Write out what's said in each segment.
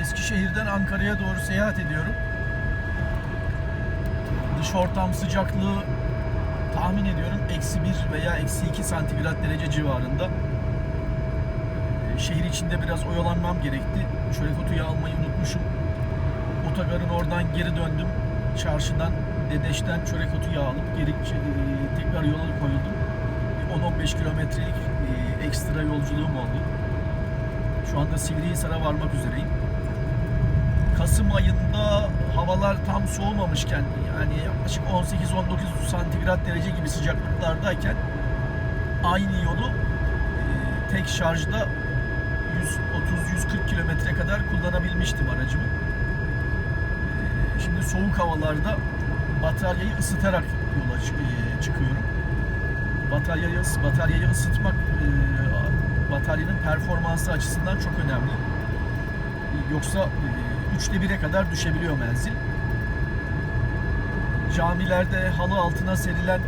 Eskişehir'den Ankara'ya doğru seyahat ediyorum. Dış ortam sıcaklığı tahmin ediyorum eksi 1 veya eksi 2 santigrat derece civarında. Ee, Şehir içinde biraz oyalanmam gerekti. Otu yağı almayı unutmuşum. Otogarın oradan geri döndüm. Çarşıdan, Dedeş'ten çörek otu yağı geri e, tekrar yola koyuldum. Bir 10-15 kilometrelik e, ekstra yolculuğum oldu. Şu anda Sivrihisar'a varmak üzereyim. Kasım ayında havalar tam soğumamışken yani yaklaşık 18-19 santigrat derece gibi sıcaklıklardayken aynı yolu e, tek şarjda 130-140 kilometre kadar kullanabilmiştim aracımı. E, Şimdi soğuk havalarda bataryayı ısıtarak yola e, çıkıyorum. Bataryayı, bataryayı ısıtmak bataryanın performansı açısından çok önemli. Yoksa üçte bire kadar düşebiliyor menzil. Camilerde halı altına serilen e,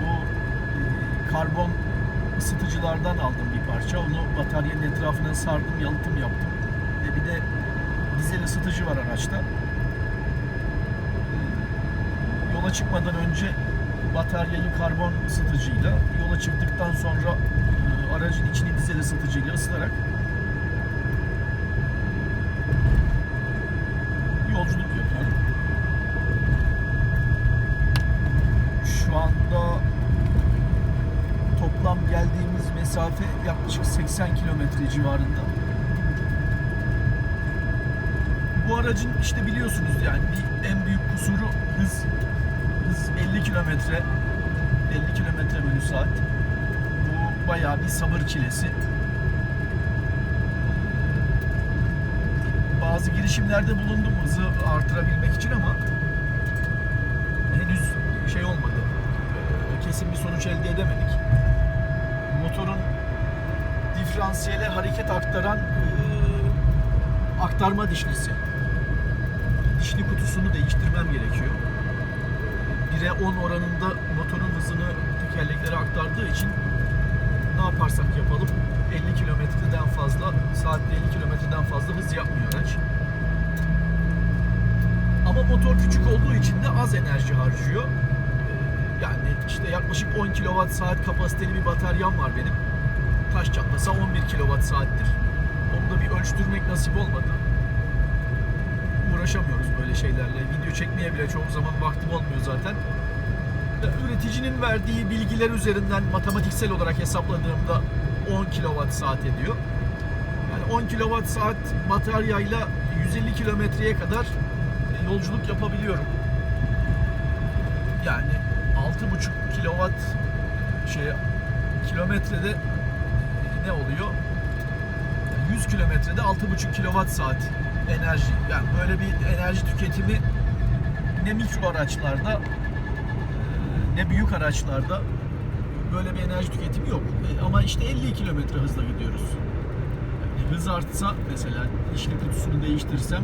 bu e, karbon ısıtıcılardan aldım bir parça. Onu bataryanın etrafına sardım, yalıtım yaptım. E, bir de dizel ısıtıcı var araçta. E, Yola çıkmadan önce bataryayı karbon ısıtıcıyla, yola çıktıktan sonra e, aracın içini dizel ısıtıcıyla ısıtarak mesafe yaklaşık 80 kilometre civarında. Bu aracın işte biliyorsunuz yani bir en büyük kusuru hız. Hız 50 kilometre 50 kilometre bölü saat. Bu bayağı bir sabır çilesi. bazı girişimlerde bulundum hızı artırabilmek için ama henüz şey olmadı. Kesin bir sonuç elde edemedik. Motorun diferansiyele hareket aktaran e, aktarma dişlisi. Dişli kutusunu değiştirmem gerekiyor. 1'e 10 oranında motorun hızını tekerleklere aktardığı için ne yaparsak yapalım 50 kilometreden fazla saatte 50 kilometreden fazla hız yapmıyor araç. Ama motor küçük olduğu için de az enerji harcıyor. Yani işte yaklaşık 10 kWh saat kapasiteli bir bataryam var benim. Taş çatlasa 11 kWh saattir. Onu da bir ölçtürmek nasip olmadı. Uğraşamıyoruz böyle şeylerle. Video çekmeye bile çoğu zaman vaktim olmuyor zaten üreticinin verdiği bilgiler üzerinden matematiksel olarak hesapladığımda 10 kWh saat ediyor. Yani 10 kWh saat bataryayla 150 kilometreye kadar yolculuk yapabiliyorum. Yani 6,5 kilowatt şey kilometrede ne oluyor? 100 kilometrede 6,5 kilowatt saat enerji. Yani böyle bir enerji tüketimi ne mikro araçlarda ne büyük araçlarda böyle bir enerji tüketimi yok. E, Ama işte 50 kilometre hızla gidiyoruz. Yani hız artsa mesela işli kutusunu değiştirsem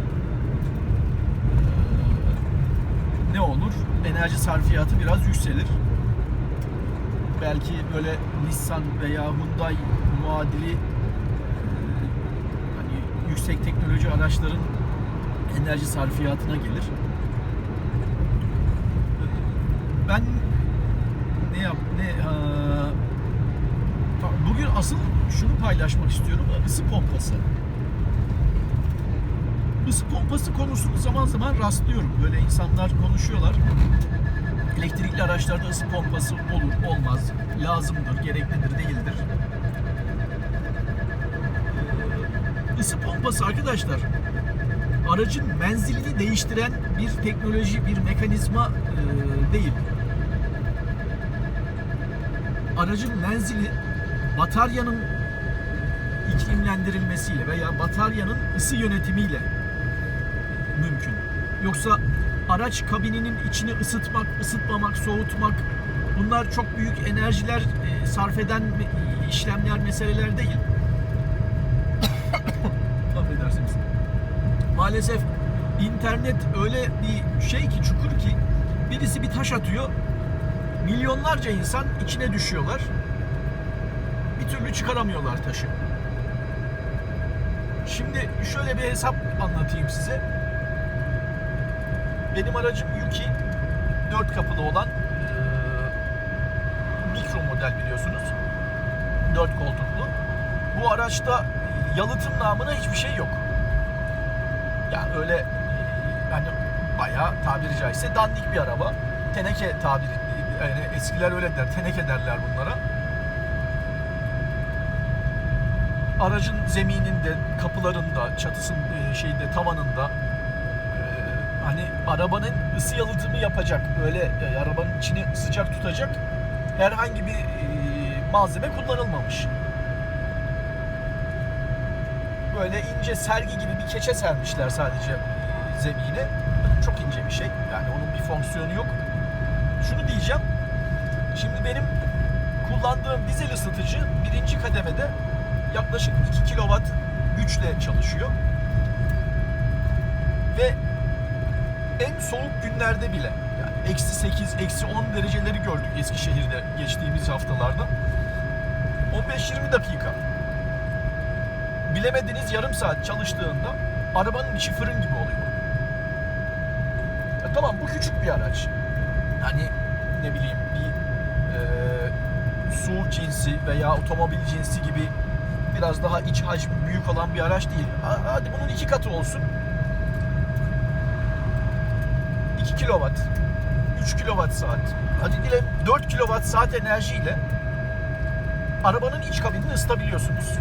e, ne olur? Enerji sarfiyatı biraz yükselir. Belki böyle Nissan veya Hyundai muadili e, hani yüksek teknoloji araçların enerji sarfiyatına gelir. Ben ne yap ne bugün asıl şunu paylaşmak istiyorum ısı pompası. Isı pompası konusunu zaman zaman rastlıyorum. Böyle insanlar konuşuyorlar. Elektrikli araçlarda ısı pompası olur, olmaz, lazımdır, gereklidir, değildir. Isı pompası arkadaşlar aracın menzilini değiştiren bir teknoloji, bir mekanizma e, değil. Aracın menzili bataryanın iklimlendirilmesiyle veya bataryanın ısı yönetimiyle mümkün. Yoksa araç kabininin içini ısıtmak, ısıtmamak, soğutmak bunlar çok büyük enerjiler e, sarf eden işlemler, meseleler değil. Affedersiniz maalesef internet öyle bir şey ki çukur ki birisi bir taş atıyor milyonlarca insan içine düşüyorlar bir türlü çıkaramıyorlar taşı Şimdi şöyle bir hesap anlatayım size. Benim aracım Yuki 4 kapılı olan mikro model biliyorsunuz. 4 koltuklu. Bu araçta yalıtım namına hiçbir şey yok. Yani öyle hani bayağı tabiri caizse dandik bir araba. Teneke tabiri yani eskiler öyle der. Teneke derler bunlara. Aracın zemininde, kapılarında, çatısın e, şeyde, tavanında e, hani arabanın ısı yalıtımı yapacak, böyle arabanın içini sıcak tutacak herhangi bir malzeme kullanılmamış. Böyle ince sergi gibi bir keçe sermişler sadece zemine. Çok ince bir şey. Yani onun bir fonksiyonu yok. Şunu diyeceğim. Şimdi benim kullandığım dizel ısıtıcı birinci kademede yaklaşık 2 kW güçle çalışıyor. Ve en soğuk günlerde bile yani eksi 8, eksi 10 dereceleri gördük Eskişehir'de geçtiğimiz haftalarda. 15-20 dakika bilemediniz yarım saat çalıştığında arabanın içi fırın gibi oluyor. Ya tamam bu küçük bir araç. Hani ne bileyim bir e, SUV cinsi veya otomobil cinsi gibi biraz daha iç hacmi büyük olan bir araç değil. Ha- Hadi bunun iki katı olsun. 2 kilowatt, 3 kilowatt saat, hadi diyelim 4 kilowatt saat enerjiyle arabanın iç kabinini ısıtabiliyorsunuz.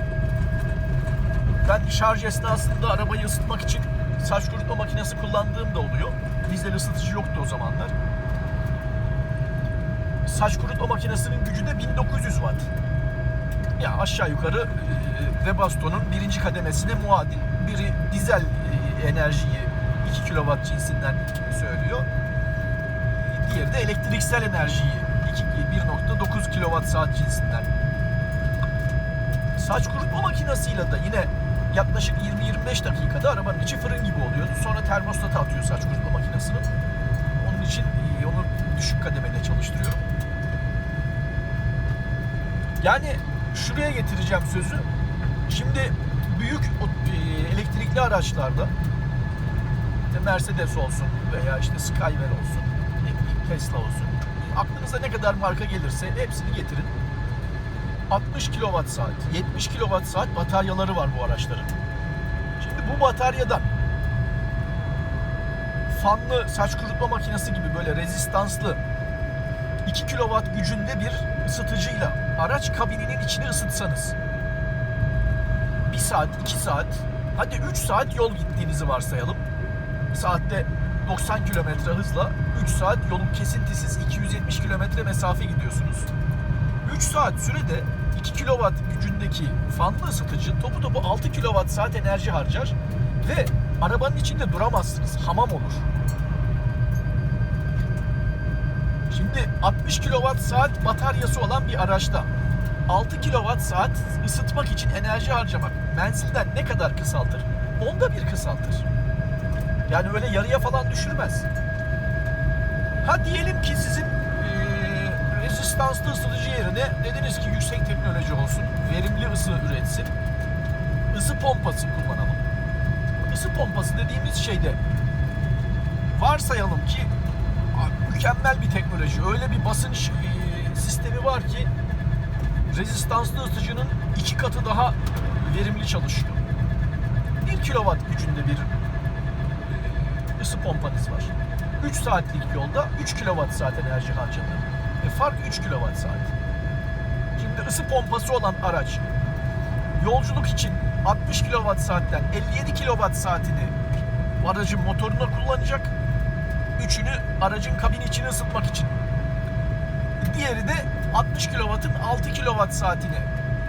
Ben şarj esnasında arabayı ısıtmak için saç kurutma makinesi kullandığım da oluyor. Dizel ısıtıcı yoktu o zamanlar. Saç kurutma makinesinin gücü de 1900 watt. Ya aşağı yukarı e, Webasto'nun birinci kademesine muadil. Biri dizel e, enerjiyi 2 kilowatt cinsinden söylüyor. Diğeri de elektriksel enerjiyi 2 1.9 kilowatt saat cinsinden. Saç kurutma makinesiyle de yine yaklaşık 20-25 dakikada arabanın içi fırın gibi oluyor. Sonra termostata atıyor saç kurutma makinesini. Onun için onu düşük kademede çalıştırıyorum. Yani şuraya getireceğim sözü. Şimdi büyük e, elektrikli araçlarda Mercedes olsun veya işte Skyver olsun, Tesla olsun. Aklınıza ne kadar marka gelirse hepsini getirin. 60 kWh saat, 70 kWh saat bataryaları var bu araçların. Şimdi bu bataryadan fanlı saç kurutma makinesi gibi böyle rezistanslı 2 kW gücünde bir ısıtıcıyla araç kabininin içini ısıtsanız 1 saat, 2 saat, hadi 3 saat yol gittiğinizi varsayalım. Saatte 90 kilometre hızla 3 saat yolun kesintisiz 270 kilometre mesafe gidiyorsunuz. 3 saat sürede 2 kW gücündeki fanlı ısıtıcı topu topu 6 kW saat enerji harcar ve arabanın içinde duramazsınız. Hamam olur. Şimdi 60 kW saat bataryası olan bir araçta 6 kW saat ısıtmak için enerji harcamak menzilden ne kadar kısaltır? Onda bir kısaltır. Yani öyle yarıya falan düşürmez. Ha diyelim ki sizin rezistanslı ısıtıcı yerine dediniz ki yüksek teknoloji olsun, verimli ısı üretsin. Isı pompası kullanalım. Isı pompası dediğimiz şeyde varsayalım ki mükemmel bir teknoloji. Öyle bir basınç eee, sistemi var ki rezistanslı ısıtıcının iki katı daha verimli çalışıyor. 1 kilowatt gücünde bir eee, ısı pompanız var. 3 saatlik yolda 3 kilowatt saat enerji harcadı. E fark 3 kilowatt saat. Şimdi ısı pompası olan araç yolculuk için 60 kilowatt saatten 57 kilowatt saatini aracın motoruna kullanacak. Üçünü aracın kabin içini ısıtmak için. Diğeri de 60 kW'ın 6 kW saatini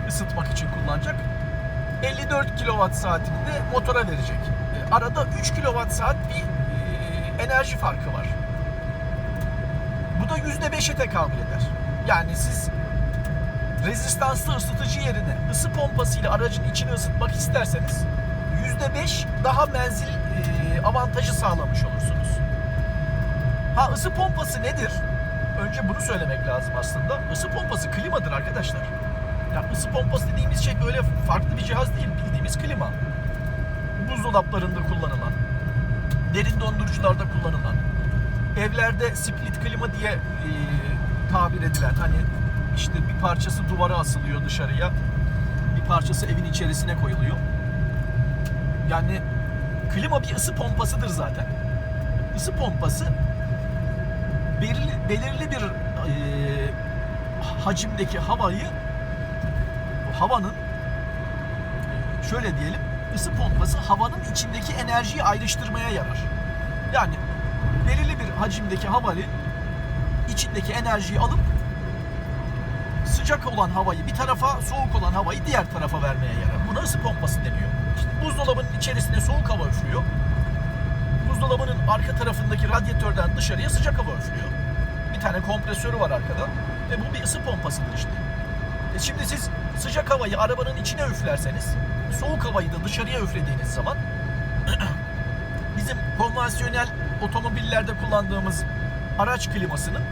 ısıtmak için kullanacak. 54 kW saatini de motora verecek. E, Arada 3 kW saat bir e, enerji farkı var. Bu da %5'e tekabül eder. Yani siz rezistanslı ısıtıcı yerine ısı pompasıyla aracın içini ısıtmak isterseniz %5 daha menzil avantajı sağlamış olursunuz. Ha ısı pompası nedir? Önce bunu söylemek lazım aslında. Isı pompası klimadır arkadaşlar. Ya ısı pompası dediğimiz şey böyle farklı bir cihaz değil. Bildiğimiz klima. buzdolaplarında kullanılan, derin dondurucularda kullanılan, evlerde split klima diye e, tabir edilen hani işte bir parçası duvara asılıyor dışarıya, bir parçası evin içerisine koyuluyor. Yani klima bir ısı pompasıdır zaten. Isı pompası belirli, belirli bir e, hacimdeki havayı havanın şöyle diyelim ısı pompası havanın içindeki enerjiyi ayrıştırmaya yarar. Yani belirli bir hacimdeki havayı içindeki enerjiyi alıp sıcak olan havayı bir tarafa, soğuk olan havayı diğer tarafa vermeye yarar. Buna ısı pompası deniyor. İşte buzdolabının içerisine soğuk hava üflüyor. Buzdolabının arka tarafındaki radyatörden dışarıya sıcak hava üflüyor. Bir tane kompresörü var arkada. Ve bu bir ısı pompasıdır işte. E şimdi siz sıcak havayı arabanın içine üflerseniz, soğuk havayı da dışarıya üflediğiniz zaman konvansiyonel otomobillerde kullandığımız araç klimasının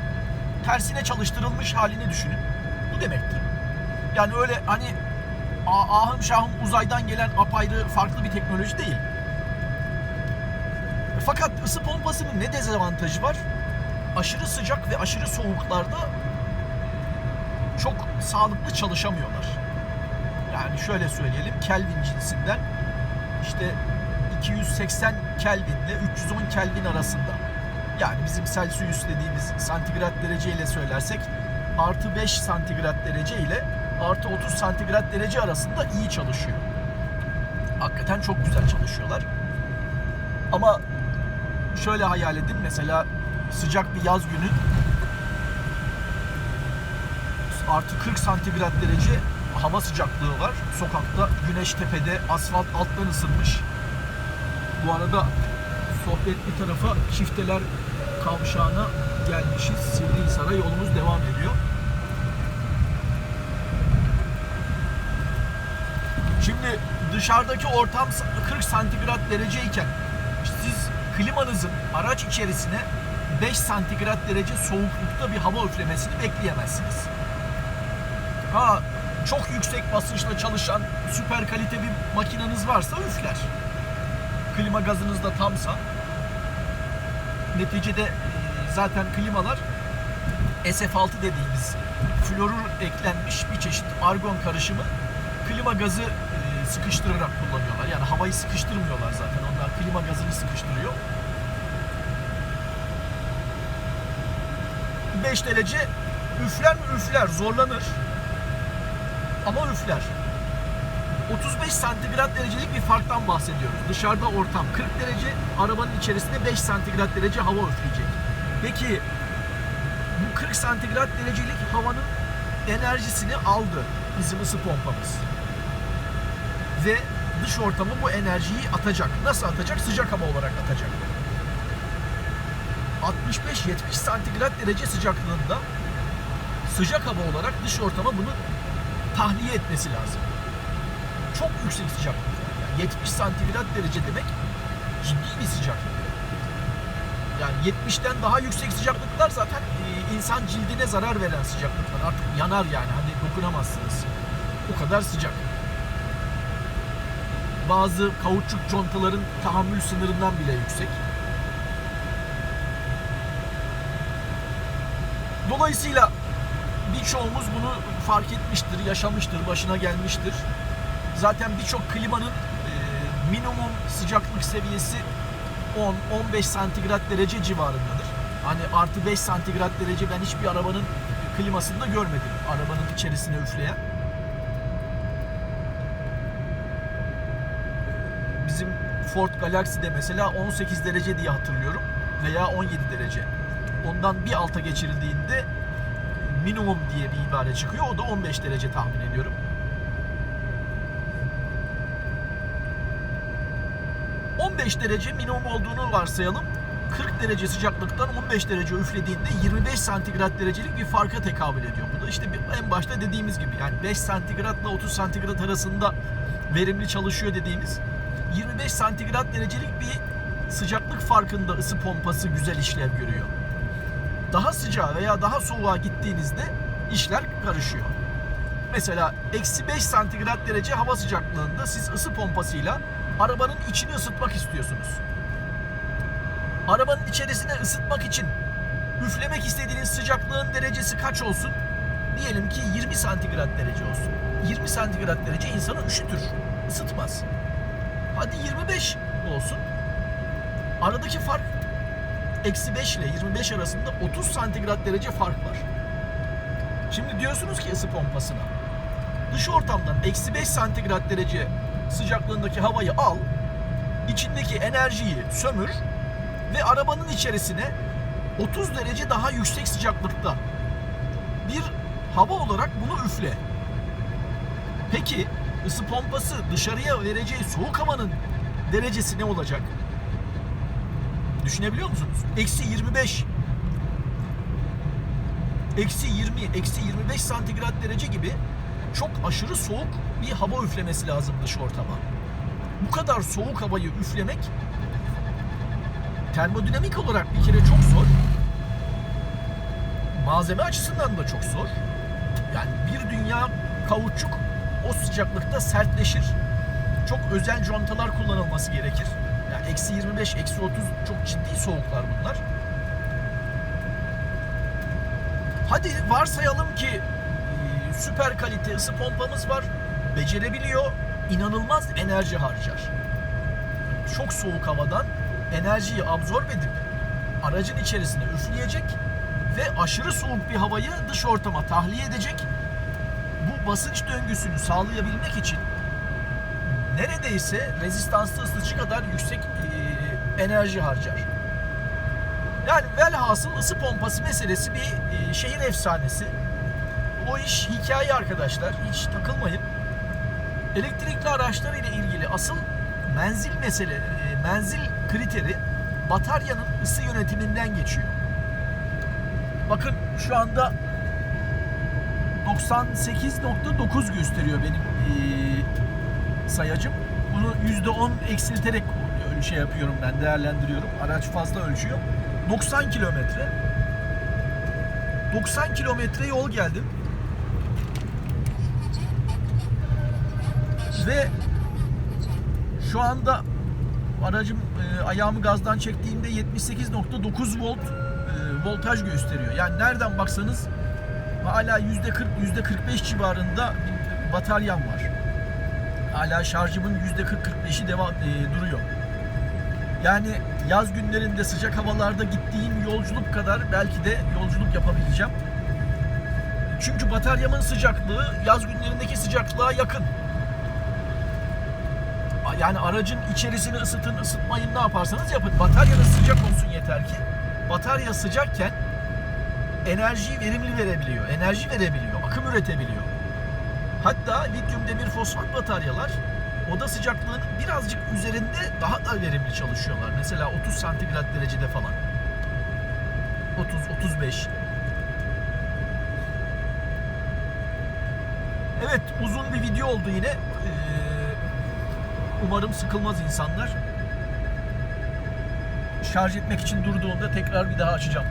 tersine çalıştırılmış halini düşünün. Bu demektir. Yani öyle hani ahım şahım uzaydan gelen apayrı farklı bir teknoloji değil. Fakat ısı pompasının ne dezavantajı var? Aşırı sıcak ve aşırı soğuklarda çok sağlıklı çalışamıyorlar. Yani şöyle söyleyelim Kelvin cinsinden işte 280 Kelvin ile 310 Kelvin arasında. Yani bizim Celsius dediğimiz santigrat derece ile söylersek artı 5 santigrat derece ile artı 30 santigrat derece arasında iyi çalışıyor. Hakikaten çok güzel çalışıyorlar. Ama şöyle hayal edin mesela sıcak bir yaz günü artı 40 santigrat derece hava sıcaklığı var. Sokakta güneş tepede asfalt alttan ısınmış. Bu arada sohbet bir tarafa çifteler kavşağına gelmişiz. Sivrihisar'a yolumuz devam ediyor. Şimdi dışarıdaki ortam 40 santigrat dereceyken siz klimanızın araç içerisine 5 santigrat derece soğuklukta bir hava üflemesini bekleyemezsiniz. Ha çok yüksek basınçla çalışan süper kalite bir makineniz varsa üfler. Klima gazınız da tamsa neticede e, zaten klimalar SF6 dediğimiz florür eklenmiş bir çeşit argon karışımı klima gazı e, sıkıştırarak kullanıyorlar. Yani havayı sıkıştırmıyorlar zaten. Onlar klima gazını sıkıştırıyor. 5 derece üfler mi üfler zorlanır ama üfler. 35 santigrat derecelik bir farktan bahsediyoruz. Dışarıda ortam 40 derece, arabanın içerisinde 5 santigrat derece hava üfleyecek. Peki bu 40 santigrat derecelik havanın enerjisini aldı bizim ısı pompamız. Ve dış ortamı bu enerjiyi atacak. Nasıl atacak? Sıcak hava olarak atacak. 65-70 santigrat derece sıcaklığında sıcak hava olarak dış ortama bunu tahliye etmesi lazım. Çok yüksek sıcaklık. Yani 70 santigrat derece demek ciddi bir sıcaklık. Yani 70'ten daha yüksek sıcaklıklar zaten e, insan cildine zarar veren sıcaklıklar. Artık yanar yani hani dokunamazsınız. O kadar sıcak. Bazı kauçuk contaların tahammül sınırından bile yüksek. Dolayısıyla birçoğumuz bunu fark etmiştir, yaşamıştır, başına gelmiştir. Zaten birçok klimanın e, minimum sıcaklık seviyesi 10-15 santigrat derece civarındadır. Hani artı 5 santigrat derece ben hiçbir arabanın klimasında görmedim. Arabanın içerisine üfleyen. Bizim Ford Galaxy'de mesela 18 derece diye hatırlıyorum veya 17 derece. Ondan bir alta geçirildiğinde minimum diye bir ibare çıkıyor. O da 15 derece tahmin ediyorum. ...15 derece minimum olduğunu varsayalım. 40 derece sıcaklıktan 15 derece üflediğinde 25 santigrat derecelik bir farka tekabül ediyor. Bu da işte en başta dediğimiz gibi yani 5 santigratla 30 santigrat arasında verimli çalışıyor dediğimiz 25 santigrat derecelik bir sıcaklık farkında ısı pompası güzel işlev görüyor daha sıcağa veya daha soğuğa gittiğinizde işler karışıyor. Mesela eksi 5 santigrat derece hava sıcaklığında siz ısı pompasıyla arabanın içini ısıtmak istiyorsunuz. Arabanın içerisine ısıtmak için üflemek istediğiniz sıcaklığın derecesi kaç olsun? Diyelim ki 20 santigrat derece olsun. 20 santigrat derece insanı üşütür, ısıtmaz. Hadi 25 olsun. Aradaki fark eksi 5 ile 25 arasında 30 santigrat derece fark var. Şimdi diyorsunuz ki ısı pompasına dış ortamdan eksi 5 santigrat derece sıcaklığındaki havayı al, içindeki enerjiyi sömür ve arabanın içerisine 30 derece daha yüksek sıcaklıkta bir hava olarak bunu üfle. Peki ısı pompası dışarıya vereceği soğuk havanın derecesi ne olacak? Düşünebiliyor musunuz? Eksi 25 eksi 20, eksi 25 santigrat derece gibi çok aşırı soğuk bir hava üflemesi lazım dış ortama. Bu kadar soğuk havayı üflemek termodinamik olarak bir kere çok zor. Malzeme açısından da çok zor. Yani bir dünya kauçuk o sıcaklıkta sertleşir. Çok özel contalar kullanılması gerekir. Yani eksi 25, eksi 30 çok ciddi soğuklar bunlar. Hadi varsayalım ki süper kalite ısı pompamız var. Becerebiliyor. inanılmaz enerji harcar. Çok soğuk havadan enerjiyi absorbe edip aracın içerisine üfleyecek ve aşırı soğuk bir havayı dış ortama tahliye edecek. Bu basınç döngüsünü sağlayabilmek için neredeyse rezistanslı ısıtıcı kadar yüksek enerji harcar. Yani velhasıl ısı pompası meselesi bir şehir efsanesi. O iş hikaye arkadaşlar. Hiç takılmayın. Elektrikli araçlar ile ilgili asıl menzil mesele, e, menzil kriteri bataryanın ısı yönetiminden geçiyor. Bakın şu anda 98.9 gösteriyor benim e, sayacım. Bunu %10 eksilterek şey yapıyorum ben değerlendiriyorum. Araç fazla ölçüyor. 90 kilometre. 90 kilometre yol geldim. Ve şu anda aracım e, ayağımı gazdan çektiğimde 78.9 volt e, voltaj gösteriyor. Yani nereden baksanız hala %40 %45 civarında bataryam var. Hala şarjımın %40-45'i devam e, duruyor. Yani yaz günlerinde sıcak havalarda gittiğim yolculuk kadar belki de yolculuk yapabileceğim. Çünkü bataryamın sıcaklığı yaz günlerindeki sıcaklığa yakın. Yani aracın içerisini ısıtın, ısıtmayın ne yaparsanız yapın. Bataryanız sıcak olsun yeter ki. Batarya sıcakken enerjiyi verimli verebiliyor. Enerji verebiliyor, akım üretebiliyor. Hatta lityum demir fosfat bataryalar oda sıcaklığının birazcık üzerinde daha da verimli çalışıyorlar. Mesela 30 santigrat derecede falan. 30 35. Evet, uzun bir video oldu yine. Ee, umarım sıkılmaz insanlar. Şarj etmek için durduğunda tekrar bir daha açacağım.